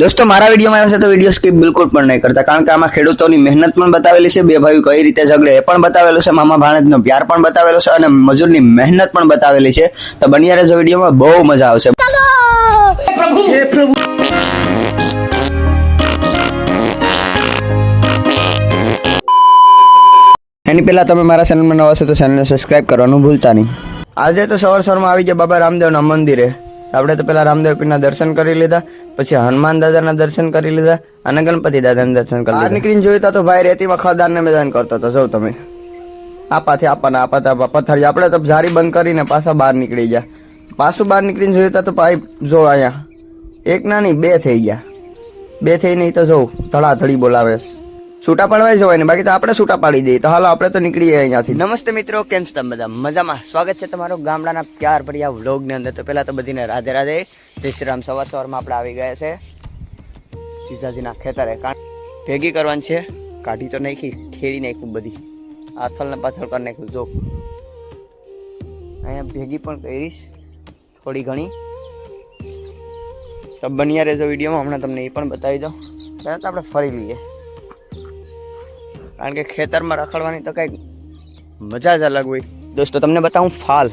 દોસ્તો મારા વિડીયોમાં આવશે તો વીડિયો સ્કીપ બિલકુલ પણ નહીં કરતા કારણ કે આમાં ખેડૂતોની મહેનત પણ બતાવેલી છે બે ભાઈઓ કઈ રીતે ઝઘડે એ પણ બતાવેલું છે મામા ભાણેજનો પ્યાર પણ બતાવેલો છે અને મજૂરની મહેનત પણ બતાવેલી છે. તો બન્યા રહેજો વિડીયોમાં બહુ મજા આવશે. એની પહેલા તમે મારા ચેનલમાં નવા છો તો ચેનલને સબસ્ક્રાઇબ કરવાનું ભૂલતા નહીં. આજે તો સવાર સવારમાં આવી ગયા બાબા રામદેવના મંદિરે. આપણે તો પેલા રામદેવ પીરના દર્શન કરી લીધા પછી હનુમાન દાદાના દર્શન કરી લીધા અને ગણપતિ દાદાના દર્શન કરી લીધા. નીકળીને જોયું તો ભાઈ રેતીમાં ખદારને મેદાન કરતો હતો જો તમે. આપાથી આપાના આપાથી આપા પથ્થર આપણે તો ઝારી બંધ કરીને પાછા બહાર નીકળી ગયા. પાછું બહાર નીકળીને જોયું તો ભાઈ જો અહીંયા એક ના નહીં બે થઈ ગયા. બે થઈ નહીં તો જોઉં ધડાધડી બોલાવેશ છૂટા પાડવા જવાય ને, બાકી તો આપણે છૂટા પાડી દઈએ. તો હાલો, આપણે તો નીકળીએ અહીંયાથી. નમસ્તે મિત્રો, કેમ છો તમે બધા? મજામાં. સ્વાગત છે તમારો ગામડાના પ્યાર ભર્યા વ્લોગની અંદર. તો પહેલા તો બધીને રાધે રાધે. જય શ્રી રામ. સવાર સવારમાં આપણે આવી ગયા છે. જીજાજીના ખેતરે ભેગી કરવાની છે. કાઢી તો નાખી ખેડી નાખ્યું બધી. આથલ ને પાથળ કરી નાખ્યું. જો. અહીંયા ભેગી પણ કરીશ થોડી ઘણી. તો બન્યા રહેજો વિડીયોમાં. હમણાં તમને એ પણ બતાવી દઉં. પહેલાં તો આપણે ફરી લઈએ. કારણ કે ખેતરમાં રખડવાની તો કંઈક મજા જ અલગ હોય. દોસ્તો, તમને બતાવું ફાલ.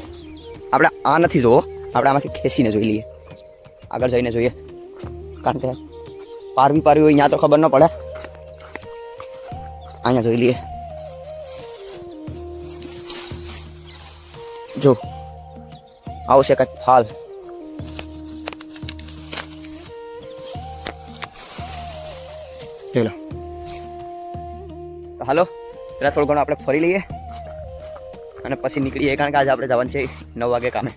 આપણે આ નથી જોવો. આપણે આમાંથી ખેંચીને જોઈ લઈએ. આગળ જઈને જોઈએ. કારણ કે પારવી પારવી હોય ત્યાં તો ખબર ન પડે. અહીંયા જોઈ લઈએ. જો આવશે કંઈક ફાલ. જોઈ લો. હાલો, પેલા થોડું ઘણું આપણે ફરી લઈએ અને પછી નીકળીએ, કારણ કે આજે આપણે જવાનું છે નવ વાગે કામે.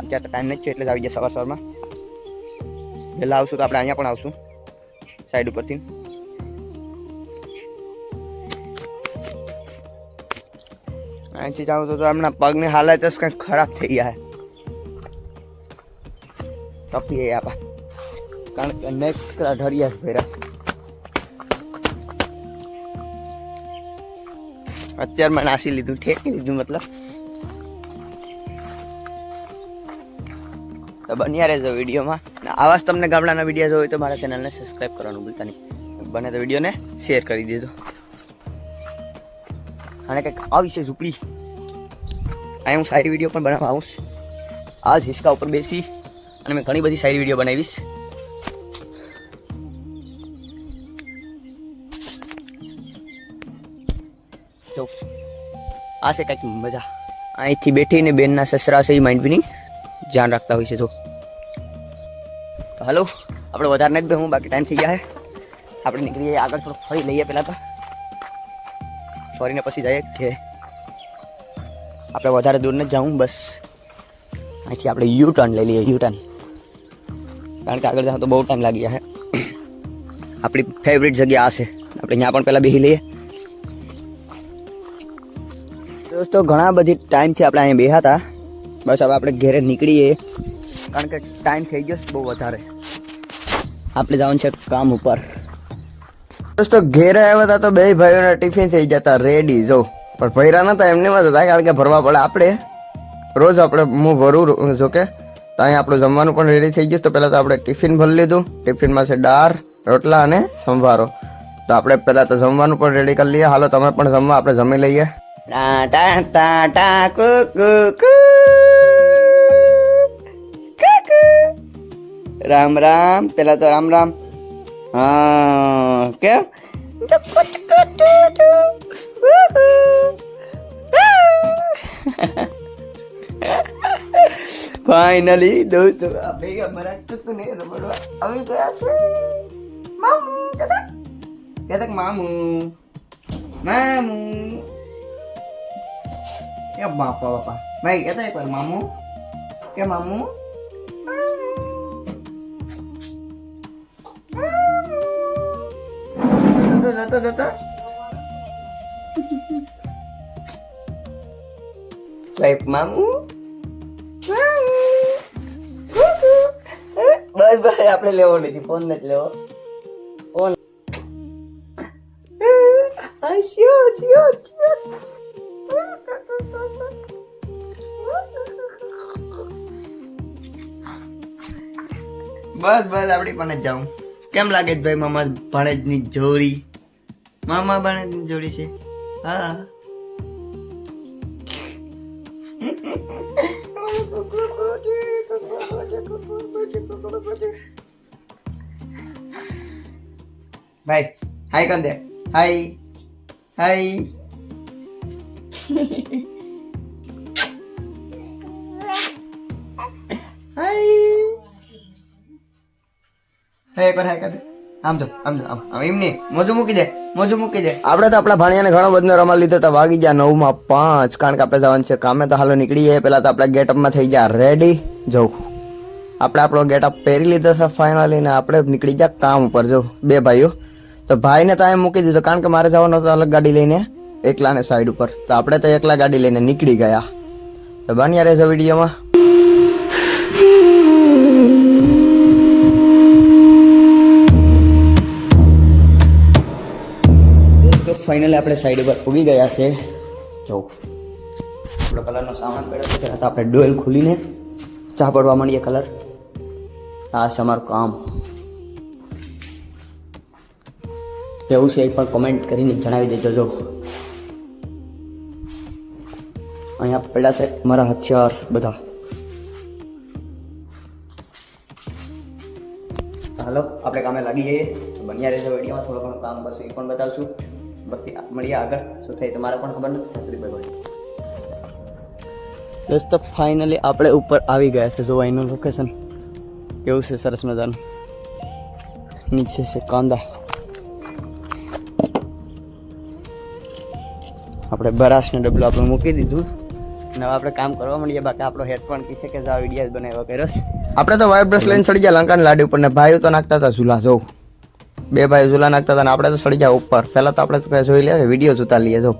અત્યારે ટાઈમ નથી છે એટલે આવી જાય સવાર સવારમાં. વહેલા આવશું તો આપણે અહીંયા પણ આવશું સાઈડ ઉપરથી. અહીંથી જાઉં તો એમના પગની હાલત જ કંઈક ખરાબ થઈ છે. તપીએ આપા. કારણ કે નેક્સ્ટ ઢળિયા ભેરા અત્યારમાં નાસી લીધું, ઠેકી લીધું મતલબ. તો બન્યા રહેજો વિડીયોમાં. આવા જ તમને ગામડાના વીડિયો જોઈએ તો મારા ચેનલને સબસ્ક્રાઈબ કરવાનું ભૂલતા નહીં. બને તો વિડીયોને શેર કરી દેજો. અને કંઈક આવી છે ઝૂંપડી. અહીં હું સારી વીડિયો પણ બનાવવા આવું જ હિસકા ઉપર બેસી અને મેં ઘણી બધી સારી વીડિયો બનાવીશ. આ છે કંઈક મજા. અહીંથી બેઠીને બેનના સસરા છે એ માંડવીની ધ્યાન રાખતા હોય છે તો હલો, આપણે વધારે નથી હું બાકી ટાઈમ થઈ ગયા આપણે નીકળીએ આગળ થોડું ફરી લઈએ પહેલાં તો. ફરીને પછી જઈએ કે આપણે વધારે દૂર નથી જાઉં બસ. અહીંથી આપણે યુ ટર્ન લઈ લઈએ યુ ટર્ન કારણ કે આગળ જવા તો બહુ ટાઈમ લાગી જાય આપણી ફેવરિટ જગ્યા આ છે. આપણે ત્યાં પણ પહેલાં બેસી લઈએ. દોસ્તો, ઘણા બધી ટાઈમથી આપણે અહીંયા બેહા હતા બસ હવે આપણે ઘેરે નીકળીએ. કારણ કે ટાઈમ થઈ ગયો બહુ વધારે. આપણે જવાનું છે કામ ઉપર. દોસ્તો, ઘેરે આવ્યા હતા તો બે ભાઈઓના ટિફિન થઈ જતા રેડી જો. પણ ભૈરા નતા, એમને માં હતા કારણ કે ભરવા પડે આપણે. રોજ આપણે હું ભરું, જો કે, તો અહીંયા આપણું જમવાનું પણ રેડી થઈ ગયું તો પહેલાં તો આપણે ટિફિન ભરી લીધું. ટિફિનમાં છે દાળ, રોટલા અને સંભારો. તો આપણે પહેલાં તો જમવાનું પણ રેડી કરી લઈએ. હાલો, તમે પણ જમવા, આપણે જમી લઈએ. ટા ટા ટા ટા કુ કુ કુ કુ રામ રામ પેલા તો રામ રામ હા કેમ ફાઇનલી દોસ્તો આપણે અમારા ચુકને રમડવા આવી ગયા છે મામુ કહેતા કહેતા મામુ મામુ કે બાપા બાપા ભાઈ કહેતા એક વાર મામુ કે મામુ જતો જતો જતો ભાઈ મામુ બસ બસ આપણે લેવો નથી ફોન નથી લેવો ફોન શિયો શિયો બસ બસ આપણી પણ જ જાઉં. કેમ લાગે છે ભાઈ મામા ભાણેજની જોડી? મામા ભાણેજની જોડી છે. હા. ભાઈ, હાય કર દે હાય. હાય. હાય. આપણે તો આપણા ભાણિયાને ઘણો બધો રમા લીધો તો વાગી ગયા નવમાં પાંચ. કારણ કે જવાનું છે કામે તો હાલો નીકળી પેલા તો આપણે ગેટઅપમાં થઈ ગયા રેડી જવું આપણે આપણો ગેટઅપ પહેરી લીધો છે ફાઇનલી ને આપણે નીકળી ગયા કામ ઉપર. જો, બે ભાઈઓ. તો ભાઈને તો એમ મૂકી દીધો. કારણ કે મારે જવાનો હતો અલગ ગાડી લઈને, એકલાને સાઈડ ઉપર. તો આપણે તો એકલા ગાડી લઈને નીકળી ગયા. તો બન્યા રહેજો વિડીયોમાં. તો ફાઇનલી આપણે સાઈડ ઉપર ઉગી ગયા છે. જો, આપણો કલરનો સામાન પડ્યો છે. તો આપણે ડોલ ખોલીને ચા પડવા માંડીએ કલર આ છે અમારું કામ. કેવું છે એ પણ કોમેન્ટ કરીને જણાવી દેજો જો. અહીંયા પડ્યા છે મારા હથિયાર બધા. હાલો, આપણે કામે લાગી જઈએ. બન્યા રહેશે વિડીયોમાં થોડું ઘણું કામ બસ એ પણ બતાવશું. બાકી મળીએ આગળ. શું થાય તમારે પણ ખબર નથી? બાય દોસ્તો ફાઇનલી આપણે ઉપર આવી ગયા છે જો અહીંનું લોકેશન કેવું છે સરસ મજાનું? નીચે છે કાંદા. આપણે બરાસને ડબલું આપણે મૂકી દીધું. અને હવે આપણે કામ કરવા મળીએ બાકી આપણો હેડફોન કીશે કે આ વીડિયો બનાવ્યો કર્યો આપણે તો વાયર બ્રશ લઈને ચડી ગયા લંકાની લાડી ઉપર ને ભાઈઓ તો નાખતા હતા ઝૂલા જો બે ભાઈ ઝૂલા નાખતા હતા આપણે તો સડી ગયા ઉપર. પહેલાં તો આપણે તો જોઈ લઈએ વીડિયો જોતા લઈએ. જો,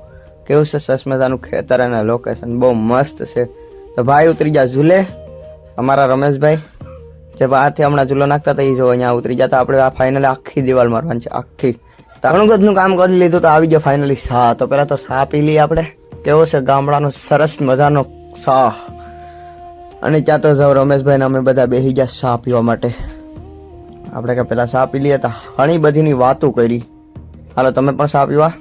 કેવું છે સરસ મજાનું ખેતર અને લોકેશન બહુ મસ્ત છે. તો ભાઈ ઉતરી ગયા ઝૂલે. અમારા રમેશભાઈ, જે બહારથી હમણાં ઝૂલો નાખતા હતા એ જો અહીંયા ઉતરી જતા આપણે આ ફાઇનલી આખી દિવાલ મારવાની છે, આખી. તો ઘણું કામ કરી લીધું તો આવી ગયો ફાઇનલી સા તો પહેલાં તો સા પી લઈએ આપણે. કેવો છે ગામડાનો સરસ મજાનો સા અને ત્યાં તો રમેશભાઈને અમે બધા બેસી ગયા સા પીવા માટે. આપણે કે પહેલાં સા પી લઈએ તો. ઘણી બધીની વાતો કરી. હાલો, તમે પણ સા પીવા.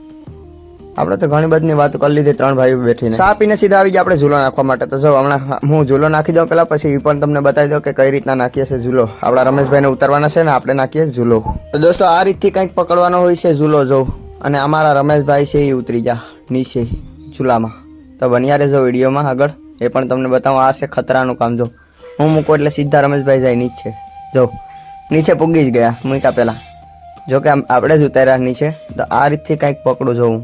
આપણે તો ઘણી બધીની વાતો કરી લીધી, ત્રણ ભાઈઓ બેઠીને. સા પીને સીધા આવી ગયા આપણે ઝૂલો નાખવા માટે. તો જો, હમણાં હું ઝૂલો નાખી દઉં પહેલાં, પછી એ પણ તમને બતાવી દઉં કે કઈ રીતના નાખીએ છે ઝૂલો. આપણા રમેશભાઈને ઉતારવાના છે ને, આપણે નાખીએ ઝૂલો. તો દોસ્તો, આ રીતથી કંઈક પકડવાનો હોય છે ઝૂલો જો. અને અમારા રમેશભાઈ છે એ ઉતરી જા નીચે, ઝૂલામાં. તો બન્યા રહેજો વિડીયોમાં આગળ. એ પણ તમને બતાવું, આ છે ખતરાનું કામ જો. હું મૂકું એટલે સીધા રમેશભાઈ જાય નીચે. જો. નીચે પૂગી જ ગયા મૂકા પહેલા. જો કે આમ આપણે જ ઉતાર્યા નીચે તો આ રીતથી કંઈક પકડું જોઉં.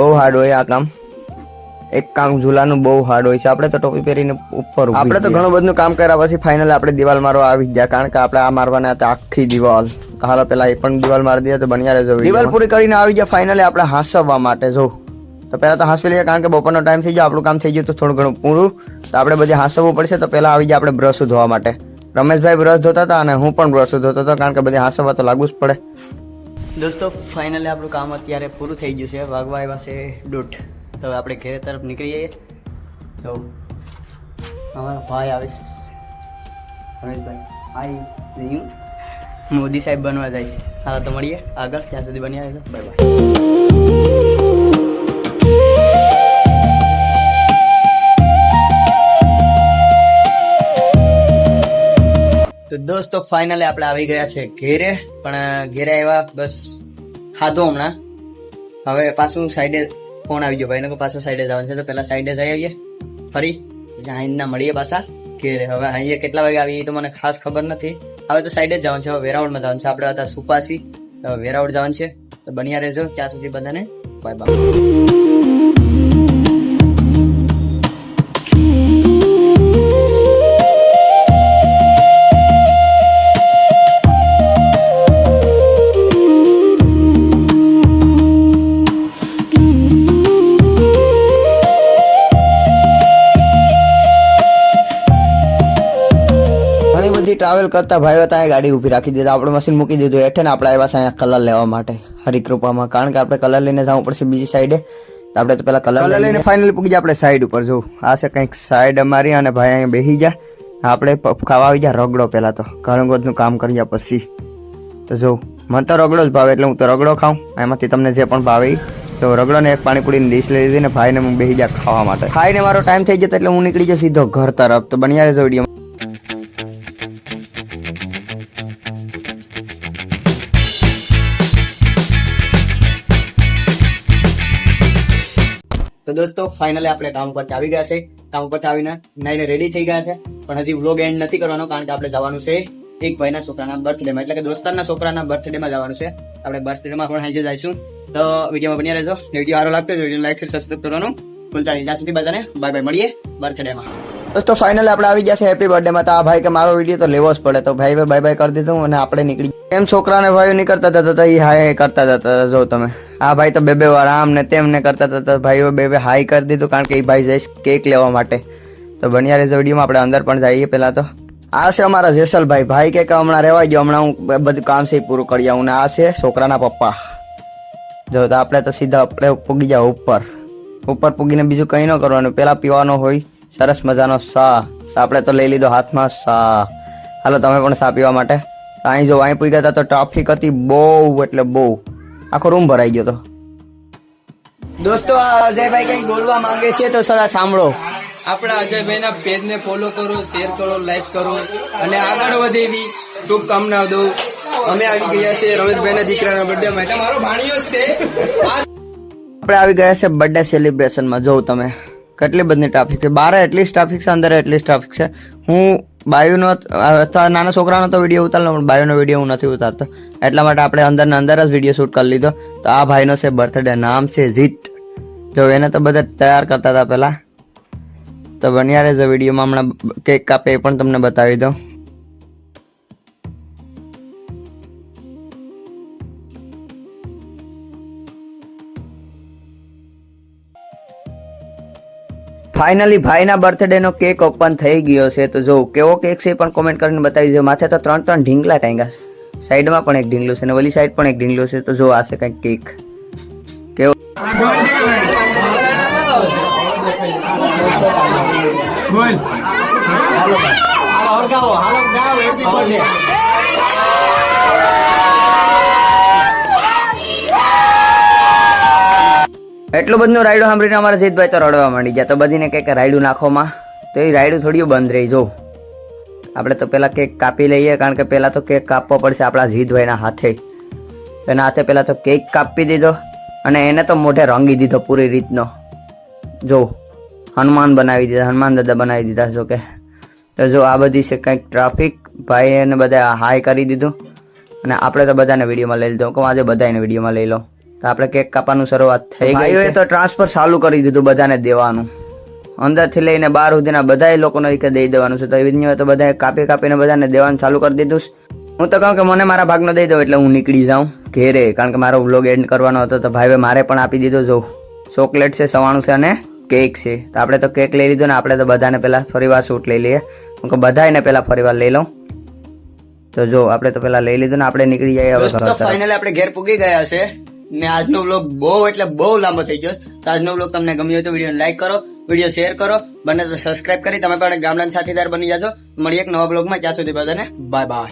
બહુ હાર્ડ હોય આ કામ. એક કામ ઝૂલાનું બહુ હાર્ડ હોય છે. આપણે તો ટોપી પહેરીને ઉપર આપણે તો ઘણું બધું કામ કર્યા પછી ફાઇનલ આપણે દિવાલ મારવા આવી ગયા. કારણ કે આપણે આ મારવાના હતા આખી દિવાલ. હાલો પેલા એ પણ દિવાલ મારી દીધા તો બન્યા રહેજો દિવાલ પૂરી કરીને આવી ગયા. ફાઇનલી આપણે હાંસવવા માટે જો. તો પહેલાં તો હાંસવી લઈએ કારણ કે બપોરનો ટાઈમ થઈ ગયો. આપણું કામ થઈ ગયું તો થોડું ઘણું પૂરું. તો આપણે બધી હાંસવવું પડશે તો પહેલાં આવી ગયા આપણે બ્રશ ધોવા માટે. રમેશભાઈ બ્રશ ધોતા હતા અને હું પણ બ્રશ ધોતો હતો કારણ કે બધી હાંસવવા તો લાગુ જ પડે. દોસ્તો ફાઇનલી આપણું કામ અત્યારે પૂરું થઈ ગયું છે. વાગવા આવ્યા છે દોઢ. તો આપણે ઘરે તરફ નીકળી જઈએ. તો અમારા ભાઈ આવીશ. રમેશભાઈ હાય મોદી સાહેબ બનવા જઈશ. હા, તો મળીએ આગળ. ત્યાં સુધી બન્યા રહેજો. બાય બાય તો દોસ્તો ફાઇનલી આપણે આવી ગયા છે ઘેરે. પણ ઘેરે આવ્યા બસ ખાધું હમણાં. હવે પાછું સાઈડે ફોન આવી ગયો. ભાઈને પાછું સાઈડે જવાનું છે. તો પેલા સાઈડે જઈ આવીએ. ફરી. અહીંના મળીએ પાછા ઘેરે. હવે અહીંયા કેટલા વાગે આવી એ તો મને ખાસ ખબર નથી. હવે તો સાઈડે જ જવાનું છે. હવે વેરાવળમાં જવાનું છે. આપણે હતા સુપાસી. વેરાવળ જવાનું છે. તો બન્યા રહેજો. ત્યાં સુધી બધાને બાય બાય ટ્રાવેલ કરતા ભાઈઓ ત્યાં ગાડી ઊભી રાખી દીધા. આપણે મશીન મૂકી દીધું. હેઠે ને આપણે આવ્યા અહીંયા કલર લેવા માટે હરિકૃપામાં કારણ કે આપણે કલર લઈને જવું પડશે બીજી સાઈડે તો આપણે તો પેલા કલર લઈને ફાઇનલી પૂકી જાય આપણે સાઈડ ઉપર. જો આ છે કંઈક સાઈડ અમારી અને ભાઈ અહીંયા બેસી જા આપણે ખાવા આવી જાય રગડો પહેલાં તો. ઘણું કામ કામ જાય પછી. તો જો મને તો રગડો જ ભાવે એટલે હું તો રગડો ખાઉં. એમાંથી તમને જે પણ ભાવે તો રગડો ને એક પાણીપુરીની ડીશ લઈ લીધી ને ભાઈને હું બેસી જા ખાવા માટે. ખાઈને મારો ટાઈમ થઈ જતો એટલે હું નીકળી જાઉં સીધો ઘર તરફ. તો બન્યા રહેજો વીડિયો દોસ્તો ફાઇનલી આપણે કામ પરથી આવી ગયા છે. કામ પરથી આવીને નાઈને રેડી થઈ ગયા છે. પણ હજી વ્લોગ એન્ડ નથી કરવાનો, કારણ કે આપણે જવાનું છે એક ભાઈના છોકરાના બર્થડેમાં એટલે કે દોસ્તારના છોકરાના બર્થડેમાં જવાનું છે. આપણે બર્થડેમાં પણ હાજર જઈશું. તો વિડીયોમાં બન્યા રહેજો. વીડિયો સારો લાગતો વીડિયો લાઈક સબસ્ક્રાઈબ કરવાનું ભૂલતા નહીં. ત્યાં સુધી બધાને બાય બાય મળીએ બર્થડેમાં દોસ્તો ફાઇનલ આપણે આવી જશે હેપી બર્થડે માં તો આ ભાઈ કે મારો વીડિયો તો લેવો જ પડે. તો ભાઈ બાય બાય કરી દીધું અને આપણે નીકળી એમ છોકરાને ભાઈઓ નહીં કરતા હતા, તો એ હાય કરતા હતા જો તમે. આ ભાઈ તો બે બે વાર આમ ને તેમ ને કરતા હતા, તો ભાઈઓ બે બે હાઈ કરી દીધું કારણ કે એ ભાઈ જઈશ કેક લેવા માટે. તો બનિયારે વિડીયોમાં આપણે અંદર પણ જઈએ પહેલાં તો. આ છે અમારા જેસલભાઈ. ભાઈ કે હમણાં રહેવા ગયો હમણાં હું બધું કામ છે પૂરું કરી આવું. ને આ છે છોકરાના પપ્પા. જો, તો આપણે તો સીધા આપણે પૂગી જાઓ ઉપર. ઉપર પૂગીને બીજું કંઈ ન કરવાનું. પહેલાં પીવાનો હોય સરસ મજાનો સા. તો આપણે તો લઈ લીધો હાથમાં સા. હાલો તમે પણ સા પીવા માટે. તો અહીં જો અહીં પૂગ્યા હતા તો ટ્રાફિક હતી બહુ એટલે બહુ. આખો રૂમ ભરાઈ ગયો તો. દોસ્તો અજયભાઈ કઈ બોલવા માંગે છે તો સદા સાંભળો. આપણા અજયભાઈના પેજ ને ફોલો કરો શેર કરો લાઈક કરો અને આગળ વધે એવી શુભકામનાઓ દઉં. અમે આવી ગયા છે રમેશભાઈના દીકરાના બર્થડે માં એટલે મારો ભાણિયો જ છે. આપણે આવી ગયા છે બર્થડે સેલિબ્રેશનમાં જોઉં તમે. કેટલી બધી ટ્રાફિક છે? બારે એટલી ટ્રાફિક છે, અંદર એટલી ટ્રાફિક છે. હું બાયુનો અથવા નાના છોકરાનો તો વીડિયો ઉતારલો પણ બાયુનો વીડિયો હું નથી ઉતારતો. એટલા માટે આપણે અંદર ને અંદર જ વીડિયો શૂટ કરી લીધો. તો આ ભાઈનો છે બર્થડે નામ છે જીત. જો એને તો બધા તૈયાર કરતા હતા પહેલાં. તો બન્યા રહેજો વિડીયોમાં હમણાં કેક કાપે એ પણ તમને બતાવી દઉં. ફાઇનલી ભાઈના બર્થડેનો કેક ઓપન થઈ ગયો છે તો જો કેવો કેક છે એ પણ કોમેન્ટ કરીને બતાવી દો માથે તો ત્રણ ત્રણ ઢીંગલા ટાંગ્યા છે સાઈડમાં પણ એક ઢીંગલો છે અને વલી સાઈડ પણ એક ઢીંગલો છે તો જો આ છે કંઈક કેક કેવો એટલું બધું રાયડું સાંભળીને અમારા જીતભાઈ તો રડવા માંડી ગયા. તો બધીને કંઈક રાયડું નાખોમાં તો એ રાયડું થોડી બંધ રહી, જો. આપણે તો પહેલાં કેક કાપી લઈએ, કારણ કે પહેલાં તો કેક કાપવો પડશે આપણા જીતભાઈના હાથે. એના હાથે પહેલાં તો કેક કાપી દીધો અને એને તો મોઢે રંગી દીધો પૂરી રીતનો. જો, હનુમાન બનાવી દીધા, હનુમાન દાદા બનાવી દીધા, જો કે. તો જો આ બધી છે કંઈક ટ્રાફિક ભાઈ એને બધા હાઈ કરી દીધું. અને આપણે તો બધાને વિડીયોમાં લઈ લીધો. કે આજે બધાને વિડીયોમાં લઈ લો. તો આપણે કેક કાપવાનું શરૂઆત થઈ ગઈ હોય તો ટ્રાન્સફર ચાલુ કરી દીધું બધાને દેવાનું. અંદરથી લઈને બહાર સુધીના બધા લોકોને એક દઈ દેવાનું છે. તો એવી રીતે તો બધાએ કાપી કાપીને બધાને દેવાનું ચાલુ કરી દીધું હું તો કહું કે મને મારા ભાગનો દઈ દઉં એટલે હું નીકળી જાઉં ઘેરે. કારણ કે મારો વ્લોગ એન્ડ કરવાનો હતો તો ભાઈએ મારે પણ આપી દીધો. જો ચોકલેટ છે સવાણું છે અને કેક છે. તો આપણે તો કેક લઈ લીધો ને આપણે તો બધાને પહેલાં ફરીવાર શૂટ લઈ લઈએ. હું કે બધાને પહેલાં ફરીવાર લઈ લઉં. તો જો આપણે તો પહેલાં લઈ લીધું ને આપણે નીકળી જઈએ હવે ફાઇનલી આપણે ઘેર પૂગી ગયા છે. ને આજનો વ્લોગ બહુ એટલે બહુ લાંબો થઈ ગયો તો આજનો વ્લોગ તમને ગમ્યો તો વીડિયો લાઈક કરો વીડિયો શેર કરો, બને તો સબસ્ક્રાઇબ કરી, તમે પણ ગામડાના સાથીદાર બની જાજો. મળીએ એક નવા બ્લોગમાં ત્યાં સુધી બધાને બાય બાય